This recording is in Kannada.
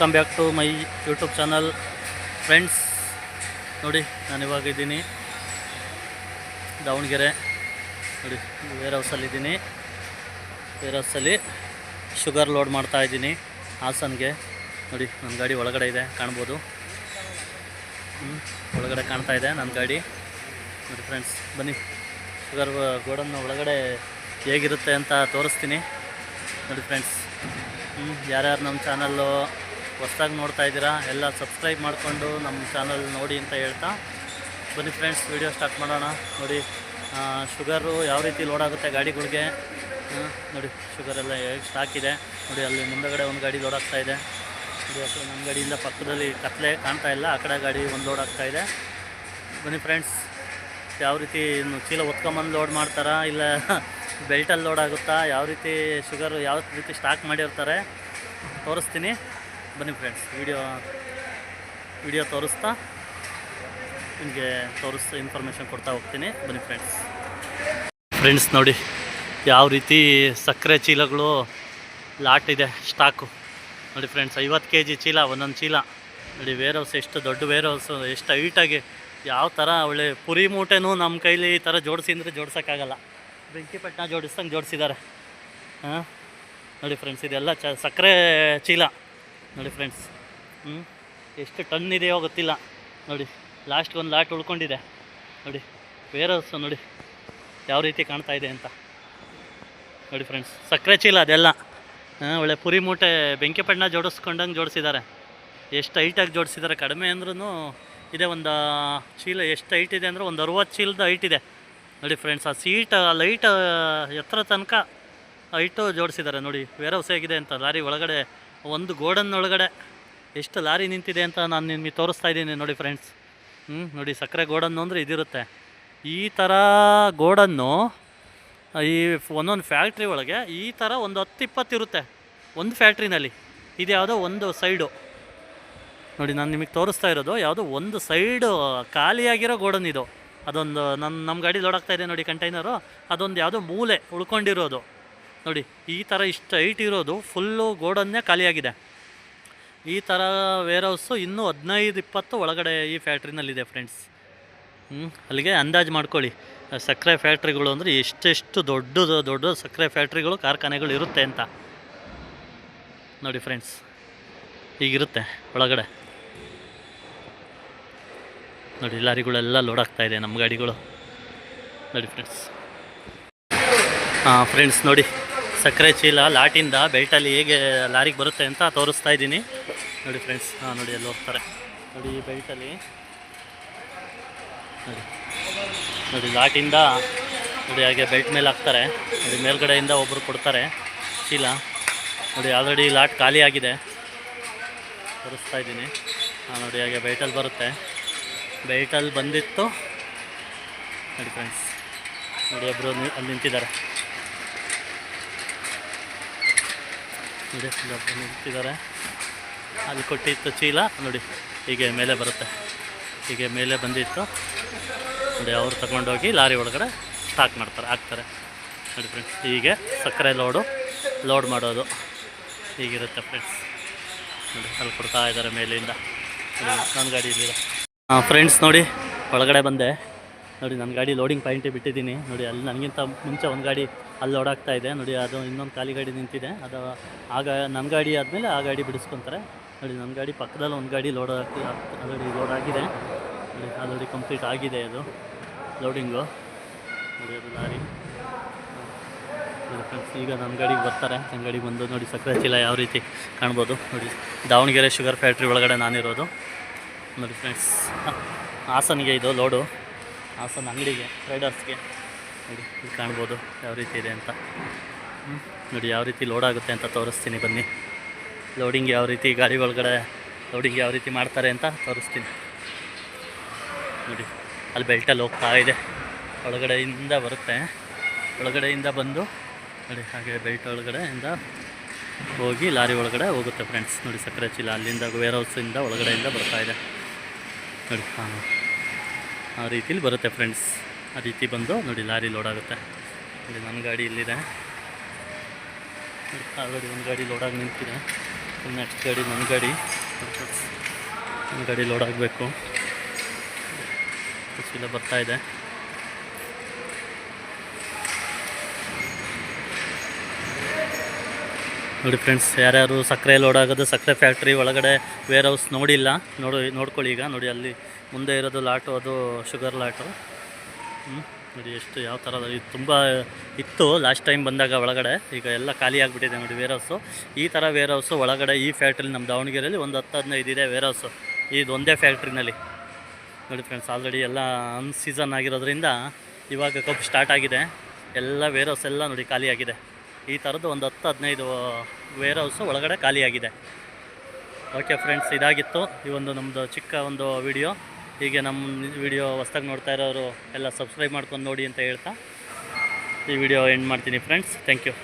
Welcome back to my YouTube channel. Friends ನೋಡಿ, ನಾನು ಇವಾಗ ಇದ್ದೀನಿ. ದಾವಣಗೆರೆ, ನೋಡಿ ವೇರ್ ಹೌಸಲ್ಲಿದ್ದೀನಿ ವೇರ್ ಹೌಸಲ್ಲಿ ಶುಗರ್ ಲೋಡ್ ಮಾಡ್ತಾ ಇದ್ದೀನಿ. ಹಾಸನ್ಗೆ, ನೋಡಿ ನನ್ನ ಗಾಡಿ ಒಳಗಡೆ ಇದೆ, ಕಾಣ್ಬೋದು. ಒಳಗಡೆ ಕಾಣ್ತಾ ಇದೆ ನನ್ನ ಗಾಡಿ. ನೋಡಿ ಫ್ರೆಂಡ್ಸ್ ಬನ್ನಿ. ಶುಗರ್ ಗೋಡನ್ನ ಒಳಗಡೆ ಹೇಗಿರುತ್ತೆ ಅಂತ ತೋರಿಸ್ತೀನಿ. ನೋಡಿ ಫ್ರೆಂಡ್ಸ್ ಯಾರ್ಯಾರು ನಮ್ಮ ಚಾನಲ್ಲು ಹೊಸ್ದಾಗಿ ನೋಡ್ತಾ ಇದ್ದೀರಾ, ಎಲ್ಲ ಸಬ್ಸ್ಕ್ರೈಬ್ ಮಾಡಿಕೊಂಡು ನಮ್ಮ ಚಾನಲ್ ನೋಡಿ ಅಂತ ಹೇಳ್ತಾ ಬನ್ನಿ ಫ್ರೆಂಡ್ಸ್ ವೀಡಿಯೋ ಸ್ಟಾರ್ಟ್ ಮಾಡೋಣ. ನೋಡಿ ಶುಗರು ಯಾವ ರೀತಿ ಲೋಡ್ ಆಗುತ್ತೆ ಗಾಡಿಗಳಿಗೆ? ನೋಡಿ ಶುಗರ್ ಎಲ್ಲ ಹೇಗೆ ಸ್ಟಾಕ್ ಇದೆ. ನೋಡಿ, ಅಲ್ಲಿ ಮುಂದಗಡೆ ಒಂದು ಗಾಡಿ ಲೋಡ್ ಆಗ್ತಾ ಇದೆ. ನೋಡಿ ಅಥವಾ ನಮ್ಮ ಗಾಡಿಯಿಂದ ಪಕ್ಕದಲ್ಲಿ ಕತ್ಲೆ ಕಾಣ್ತಾ ಇಲ್ಲ, ಆ ಕಡೆ ಗಾಡಿ ಒಂದು ಲೋಡ್ ಆಗ್ತಾ ಇದೆ. ಬನ್ನಿ ಫ್ರೆಂಡ್ಸ್ ಯಾವ ರೀತಿ ಚೀಲ ಹೊತ್ಕೊಂಬಂದು ಲೋಡ್ ಮಾಡ್ತಾರಾ, ಇಲ್ಲ ಬೆಲ್ಟಲ್ಲಿ ಲೋಡ್ ಆಗುತ್ತಾ, ಯಾವ ರೀತಿ ಶುಗರ್ ಯಾವ ರೀತಿ ಸ್ಟಾಕ್ ಮಾಡಿರ್ತಾರೆ, ತೋರಿಸ್ತೀನಿ. ಬನ್ನಿ ಫ್ರೆಂಡ್ಸ್ ವಿಡಿಯೋ ವಿಡಿಯೋ ತೋರಿಸ್ತಾ, ನಿಮಗೆ ತೋರಿಸ್ತಾ ಇನ್ಫಾರ್ಮೇಷನ್ ಕೊಡ್ತಾ ಹೋಗ್ತೀನಿ. ಬನ್ನಿ ಫ್ರೆಂಡ್ಸ್ ಫ್ರೆಂಡ್ಸ್ ನೋಡಿ, ಯಾವ ರೀತಿ ಸಕ್ಕರೆ ಚೀಲಗಳು ಲಾಟ್ ಇದೆ ಸ್ಟಾಕು ನೋಡಿ ಫ್ರೆಂಡ್ಸ್ ಐವತ್ತು ಕೆ ಜಿ ಚೀಲ, ಒಂದೊಂದು ಚೀಲ. ನೋಡಿ ವೇರ್ ಹೌಸ್ ಎಷ್ಟು ದೊಡ್ಡ ವೇರ್ ಹೌಸ್ ಎಷ್ಟು ಹೈಟಾಗಿ ಯಾವ ಥರ ಒಳ್ಳೆ ಪುರಿ ಮೂಟೆನೂ ನಮ್ಮ ಕೈಲಿ ಈ ಥರ ಜೋಡಿಸಿ ಅಂದರೆ ಬೆಂಕಿ ಬೆಂಕಿಪಟ್ಟಣ ಜೋಡಿಸ್ದಂಗೆ ಜೋಡಿಸಿದ್ದಾರೆ. ಹಾಂ? ನೋಡಿ ಫ್ರೆಂಡ್ಸ್ ಇದೆಲ್ಲ ಚ ಸಕ್ಕರೆ ಚೀಲ. ನೋಡಿ ಫ್ರೆಂಡ್ಸ್ ಹ್ಞೂ ಎಷ್ಟು ಟನ್ ಇದೆಯೋ ಗೊತ್ತಿಲ್ಲ. ನೋಡಿ ಲಾಸ್ಟ್ಗೆ ಒಂದು ಲಾಟ್ ಉಳ್ಕೊಂಡಿದೆ. ನೋಡಿ ವೇರ್ ಹೌಸ್ ನೋಡಿ ಯಾವ ರೀತಿ ಕಾಣ್ತಾ ಇದೆ ಅಂತ. ನೋಡಿ ಫ್ರೆಂಡ್ಸ್ ಸಕ್ಕರೆ ಚೀಲ ಅದೆಲ್ಲ. ಹಾಂ, ಒಳ್ಳೆ ಪುರಿ ಮೂಟೆ ಬೆಂಕಿಪಟ್ಟಣ ಜೋಡಿಸ್ಕೊಂಡಂಗೆ ಜೋಡಿಸಿದ್ದಾರೆ. ಎಷ್ಟು ಹೈಟಾಗಿ ಜೋಡಿಸಿದ್ದಾರೆ ಕಡಿಮೆ ಅಂದ್ರೂ ಇದೆ ಒಂದು ಚೀಲ, ಎಷ್ಟು ಹೈಟ್ ಇದೆ ಅಂದರೆ ಒಂದು ಅರುವತ್ತು ಚೀಲದ ಹೈಟ್ ಇದೆ. ನೋಡಿ ಫ್ರೆಂಡ್ಸ್ ಆ ಸೀಟ್ ಆ ಲೈಟ್ ಎತ್ತರ ತನಕ ಹೈಟು ಜೋಡಿಸಿದ್ದಾರೆ. ನೋಡಿ ವೇರ್ ಹೌಸ್ ಹೇಗಿದೆ ಅಂತ, ಲಾರಿ ಒಳಗಡೆ ಒಂದು ಗೋಡನ್ ಒಳಗಡೆ ಎಷ್ಟು ಲಾರಿ ನಿಂತಿದೆ ಅಂತ ನಾನು ನಿಮಗೆ ತೋರಿಸ್ತಾ ಇದ್ದೀನಿ ನೋಡಿ ಫ್ರೆಂಡ್ಸ್ ಹ್ಞೂ ನೋಡಿ ಸಕ್ಕರೆ ಗೋಡನ್ನು ಅಂದರೆ ಇದಿರುತ್ತೆ. ಈ ಥರ ಗೋಡನ್ನು, ಈ ಒಂದೊಂದು ಫ್ಯಾಕ್ಟ್ರಿ ಒಳಗೆ ಈ ಥರ ಒಂದು ಹತ್ತು ಇಪ್ಪತ್ತು ಇರುತ್ತೆ. ಒಂದು ಫ್ಯಾಕ್ಟ್ರಿನಲ್ಲಿ ಇದು ಯಾವುದೋ ಒಂದು ಸೈಡು ನೋಡಿ ನಾನು ನಿಮಗೆ ತೋರಿಸ್ತಾ ಇರೋದು ಯಾವುದೋ ಒಂದು ಸೈಡು ಖಾಲಿಯಾಗಿರೋ ಗೋಡನ್ ಇದು. ಅದೊಂದು ನನ್ನ ನಮ್ಮ ಗಾಡಿ ಲೋಡ್ ಆಗ್ತಾ ಇದೆ ನೋಡಿ ಕಂಟೈನರು ಅದೊಂದು ಯಾವುದೋ ಮೂಲೆ ಉಳ್ಕೊಂಡಿರೋದು. ನೋಡಿ, ಈ ಥರ ಇಷ್ಟು ಹೈಟ್ ಇರೋದು ಫುಲ್ಲು ಗೋಡನ್ನೇ ಖಾಲಿಯಾಗಿದೆ. ಈ ಥರ ವೇರ್ ಹೌಸು ಇನ್ನೂ ಹದಿನೈದು, ಇಪ್ಪತ್ತು ಒಳಗಡೆ ಈ ಫ್ಯಾಕ್ಟ್ರಿನಲ್ಲಿದೆ ಫ್ರೆಂಡ್ಸ್ ಹ್ಞೂ ಅಲ್ಲಿಗೆ ಅಂದಾಜು ಮಾಡ್ಕೊಳ್ಳಿ. ಸಕ್ಕರೆ ಫ್ಯಾಕ್ಟ್ರಿಗಳು ಅಂದರೆ ಎಷ್ಟೆಷ್ಟು ದೊಡ್ಡದು, ದೊಡ್ಡ ಸಕ್ಕರೆ ಫ್ಯಾಕ್ಟ್ರಿಗಳು ಕಾರ್ಖಾನೆಗಳು ಇರುತ್ತೆ ಅಂತ. ನೋಡಿ ಫ್ರೆಂಡ್ಸ್ ಈಗಿರುತ್ತೆ ಒಳಗಡೆ. ನೋಡಿ, ಲಾರಿಗಳೆಲ್ಲ ಲೋಡ್ ಆಗ್ತಾ ಇದೆ ನಮ್ಮ ಗಾಡಿಗಳು. ನೋಡಿ ಫ್ರೆಂಡ್ಸ್ ಹಾಂ ಫ್ರೆಂಡ್ಸ್ ನೋಡಿ ಸಕ್ಕರೆ ಚೀಲ ಲಾಟಿಂದ ಬೆಲ್ಟಲ್ಲಿ ಹೇಗೆ ಲಾರಿಗೆ ಬರುತ್ತೆ ಅಂತ ತೋರಿಸ್ತಾ ಇದ್ದೀನಿ. ನೋಡಿ ಫ್ರೆಂಡ್ಸ್ ಹಾಂ, ನೋಡಿ ಅಲ್ಲಿ ಹೋಗ್ತಾರೆ. ನೋಡಿ ಈ ಬೆಲ್ಟಲ್ಲಿ. ನೋಡಿ. ನೋಡಿ ಲಾಟಿಂದ ನೋಡಿ ಹಾಗೆ ಬೆಲ್ಟ್ ಮೇಲೆ ಹಾಕ್ತಾರೆ. ನೋಡಿ ಮೇಲ್ಗಡೆಯಿಂದ ಒಬ್ಬರು ಕೊಡ್ತಾರೆ ಚೀಲ. ನೋಡಿ ಆಲ್ರೆಡಿ ಲಾಟ್ ಖಾಲಿ ಆಗಿದೆ. ತೋರಿಸ್ತಾ ಇದ್ದೀನಿ. ಹಾಂ, ನೋಡಿ ಹಾಗೆ ಬೆಲ್ಟಲ್ಲಿ ಬರುತ್ತೆ. ಬೆಲ್ಟಲ್ಲಿ ಬಂದಿತ್ತು. ನೋಡಿ ಫ್ರೆಂಡ್ಸ್ ನೋಡಿ ಒಬ್ಬರು ಅಲ್ಲಿ ನಿಂತಿದ್ದಾರೆ. ನೋಡಿ ನಿಂತಿದ್ದಾರೆ ಅಲ್ಲಿ ಕೊಟ್ಟಿತ್ತು ಚೀಲ, ನೋಡಿ, ಹೀಗೆ ಮೇಲೆ ಬರುತ್ತೆ. ಹೀಗೆ ಮೇಲೆ ಬಂದಿತ್ತು. ನೋಡಿ, ಅವರು ತಗೊಂಡೋಗಿ ಲಾರಿ ಒಳಗಡೆ ಸ್ಟಾಕ್ ಮಾಡ್ತಾರೆ, ಹಾಕ್ತಾರೆ. ನೋಡಿ ಫ್ರೆಂಡ್ಸ್ ಹೀಗೆ ಸಕ್ಕರೆ ಲೋಡು ಲೋಡ್ ಮಾಡೋದು ಹೀಗಿರುತ್ತೆ ಫ್ರೆಂಡ್ಸ್ ನೋಡಿ, ಅಲ್ಲಿ ಕೊಡ್ತಾ ಇದ್ದಾರೆ ಮೇಲಿಂದ. ನನ್ನ ಗಾಡಿ ಇಲ್ಲಿದೆ. ಹಾಂ ಫ್ರೆಂಡ್ಸ್ ನೋಡಿ, ಒಳಗಡೆ ಬಂದೆ. ನೋಡಿ ನನ್ನ ಗಾಡಿ ಲೋಡಿಂಗ್ ಪಾಯಿಂಟಿಗೆ ಬಿಟ್ಟಿದ್ದೀನಿ. ನೋಡಿ, ಅಲ್ಲಿ ನನಗಿಂತ ಮುಂಚೆ ಒಂದು ಗಾಡಿ ಅಲ್ಲಿ ಓಡಾಗ್ತಾ ಆಗ್ತಾ ಇದೆ. ನೋಡಿ, ಅದು ಇನ್ನೊಂದು ಖಾಲಿ ಗಾಡಿ ನಿಂತಿದೆ. ಅದು ಆಗ ನನ್ನ ಗಾಡಿ ಆದಮೇಲೆ ಆ ಗಾಡಿ ಬಿಡಿಸ್ಕೊತಾರೆ. ನೋಡಿ ನನ್ನ ಗಾಡಿ ಪಕ್ಕದಲ್ಲಿ ಒಂದು ಗಾಡಿ ಲೋಡ್ ಆಗಿ ಆಲ್ರೆಡಿ ಲೋಡ್ ಆಗಿದೆ. ನೋಡಿ ಆಲ್ರೆಡಿ ಕಂಪ್ಲೀಟ್ ಆಗಿದೆ ಅದು ಲೋಡಿಂಗು ನೋಡಿ, ಅದು ಲಾರಿ. ಫ್ರೆಂಡ್ಸ್ ಈಗ ನನ್ನ ಗಾಡಿಗೆ ಬರ್ತಾರೆ. ನನ್ನ ಗಾಡಿಗೆ ಬಂದು ನೋಡಿ ಸಕ್ಕರೆ ಚೀಲ ಯಾವ ರೀತಿ ಕಾಣ್ಬೋದು. ನೋಡಿ, ದಾವಣಗೆರೆ ಶುಗರ್ ಫ್ಯಾಕ್ಟ್ರಿ ಒಳಗಡೆ ನಾನಿರೋದು. ನೋಡಿ ಫ್ರೆಂಡ್ಸ್ ಹಾಸನಿಗೆ ಇದು ಲೋಡು ಹಾಸನ ಅಂಗಡಿಗೆ ರೈಡರ್ಸ್ಗೆ ನೋಡಿ, ಇಲ್ಲಿ ಕಾಣ್ಬೋದು ಯಾವ ರೀತಿ ಇದೆ ಅಂತ. ನೋಡಿ, ಯಾವ ರೀತಿ ಲೋಡ್ ಆಗುತ್ತೆ ಅಂತ ತೋರಿಸ್ತೀನಿ, ಬನ್ನಿ. ಲೋಡಿಂಗ್ ಯಾವ ರೀತಿ, ಗಾಡಿ ಒಳಗಡೆ ಲೋಡಿಂಗ್ ಯಾವ ರೀತಿ ಮಾಡ್ತಾರೆ ಅಂತ ತೋರಿಸ್ತೀನಿ. ನೋಡಿ, ಅಲ್ಲಿ ಬೆಲ್ಟಲ್ಲಿ ಹೋಗ್ತಾ ಇದೆ. ಒಳಗಡೆಯಿಂದ ಬರುತ್ತೆ. ಒಳಗಡೆಯಿಂದ ಬಂದು, ನೋಡಿ, ಹಾಗೆ ಬೆಲ್ಟ್ ಒಳಗಡೆಯಿಂದ ಹೋಗಿ ಲಾರಿ ಒಳಗಡೆ ಹೋಗುತ್ತೆ ಫ್ರೆಂಡ್ಸ್ ನೋಡಿ, ಸಕ್ಕರೆ ಚೀಲ ಅಲ್ಲಿಂದ ವೇರ್ ಹೌಸಿಂದ ಒಳಗಡೆಯಿಂದ ಬರ್ತಾ ಇದೆ. ನೋಡಿ ಹಾಂ ಆ ರೀತಿಲಿ ಬರುತ್ತೆ ಫ್ರೆಂಡ್ಸ್ ಆ ರೀತಿ ಬಂದು ನೋಡಿ ಲಾರಿ ಲೋಡ್ ಆಗುತ್ತೆ. ನೋಡಿ ನನ್ನ ಗಾಡಿ ಇಲ್ಲಿದೆ. ಆಲ್ರೆಡಿ ಒಂದು ಗಾಡಿ ಲೋಡಾಗಿ ನಿಂತಿದೆ. ನೆಕ್ಸ್ಟ್ ಗಾಡಿ ನನ್ನ ಗಾಡಿ. ನನ್ನ ಗಾಡಿ ಲೋಡ್ ಆಗಬೇಕು. ಬರ್ತಾ ಇದೆ. ನೋಡಿ ಫ್ರೆಂಡ್ಸ್ ಯಾರ್ಯಾರು ಸಕ್ಕರೆ ಲೋಡ್ ಆಗೋದು ಸಕ್ಕರೆ ಫ್ಯಾಕ್ಟ್ರಿ ಒಳಗಡೆ ವೇರ್ ಹೌಸ್ ನೋಡಿಲ್ಲ, ನೋಡಿ, ನೋಡ್ಕೊಳ್ಳಿ ಈಗ. ನೋಡಿ ಅಲ್ಲಿ ಮುಂದೆ ಇರೋದು ಲಾಟು, ಅದು ಶುಗರ್ ಲಾಟು. ನೋಡಿ ಎಷ್ಟು ಯಾವ ಥರದ ಇದು ತುಂಬ ಇತ್ತು ಲಾಸ್ಟ್ ಟೈಮ್ ಬಂದಾಗ ಒಳಗಡೆ. ಈಗ ಎಲ್ಲ ಖಾಲಿ ಆಗಿಬಿಟ್ಟಿದೆ ನೋಡಿ ವೇರ್ ಹೌಸು ಈ ಥರ ವೇರ್ ಹೌಸು ಒಳಗಡೆ ಈ ಫ್ಯಾಕ್ಟ್ರಿ ನಮ್ಮ ದಾವಣಗೆರೆಯಲ್ಲಿ ಒಂದು ಹತ್ತು ಹದಿನೈದು ಇದೆ ವೇರ್ ಹೌಸು ಇದು ಒಂದೇ ಫ್ಯಾಕ್ಟ್ರಿನಲ್ಲಿ ನೋಡಿ ಫ್ರೆಂಡ್ಸ್ ಆಲ್ರೆಡಿ ಎಲ್ಲ ಅನ್ ಸೀಸನ್ ಆಗಿರೋದ್ರಿಂದ ಇವಾಗ ಕಬ್ಬು ಸ್ಟಾರ್ಟ್ ಆಗಿದೆ. ಎಲ್ಲ ವೇರ್ ಹೌಸ್ ಎಲ್ಲ ನೋಡಿ ಖಾಲಿಯಾಗಿದೆ ಈ ಥರದ್ದು ಒಂದು ಹತ್ತು ಹದಿನೈದು ವೇರ್ ಹೌಸು ಒಳಗಡೆ ಖಾಲಿಯಾಗಿದೆ ಓಕೆ ಫ್ರೆಂಡ್ಸ್ ಇದಾಗಿತ್ತು ಈ ಒಂದು ನಮ್ಮದು ಚಿಕ್ಕ ಒಂದು ವಿಡಿಯೋ ಹೀಗೆ ನಮ್ಮ ವಿಡಿಯೋ ಹೊಸ್ದಾಗಿ ನೋಡ್ತಾ ಇರೋರು ಎಲ್ಲ ಸಬ್ಸ್ಕ್ರೈಬ್ ಮಾಡ್ಕೊಂಡು ನೋಡಿ ಅಂತ ಹೇಳ್ತಾ ಈ ವಿಡಿಯೋ ಎಂಡ್ ಮಾಡ್ತೀನಿ ಫ್ರೆಂಡ್ಸ್ ಥ್ಯಾಂಕ್ ಯು